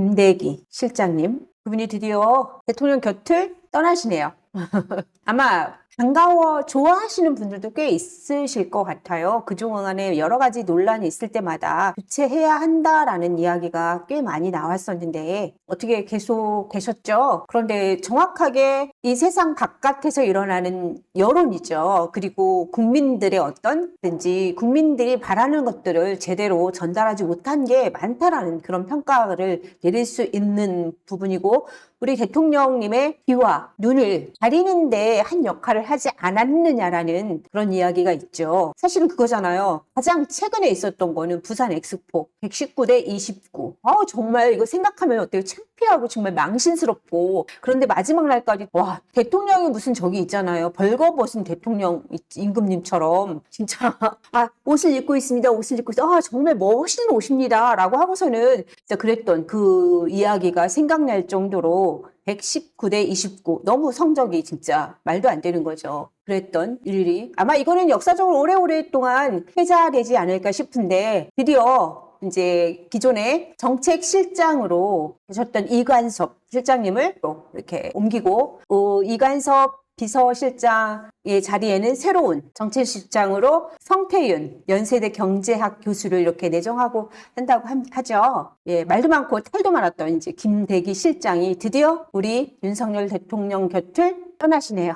김대기 실장님. 그분이 드디어 대통령 곁을 떠나시네요. 아마 반가워 좋아하시는 분들도 꽤 있으실 것 같아요. 그동안에 여러 가지 논란이 있을 때마다 교체해야 한다라는 이야기가 꽤 많이 나왔었는데 어떻게 계속 되셨죠? 그런데 정확하게 이 세상 바깥에서 일어나는 여론이죠. 그리고 국민들의 어떤 든지 국민들이 바라는 것들을 제대로 전달하지 못한 게 많다라는 그런 평가를 내릴 수 있는 부분이고 우리 대통령님의 귀와 눈을 가리는데 한 역할을 하지 않았느냐라는 그런 이야기가 있죠. 사실은 그거잖아요. 가장 최근에 있었던 거는 부산 엑스포 119대 29. 아 정말 이거 생각하면 어때요? 창 피하고 정말 망신스럽고 그런데 마지막 날까지 와 대통령이 무슨 저기 있잖아요. 벌거벗은 대통령 임금님처럼 진짜 아 옷을 입고 있습니다. 옷을 입고 있어. 아 정말 멋있는 옷입니다라고 하고서는 진짜 그랬던 그 이야기가 생각날 정도로 119대 29 너무 성적이 진짜 말도 안 되는 거죠. 그랬던 일이 아마 이거는 역사적으로 오래오랫동안 회자되지 않을까 싶은데 드디어 이제 기존의 정책 실장으로 계셨던 이관섭 실장님을 또 이렇게 옮기고 어, 이관섭 비서실장의 자리에는 새로운 정책실장으로 성태윤 연세대 경제학 교수를 이렇게 내정하고 한다고 함- 하죠. 예, 말도 많고 탈도 많았던 이제 김대기 실장이 드디어 우리 윤석열 대통령 곁을 떠나시네요.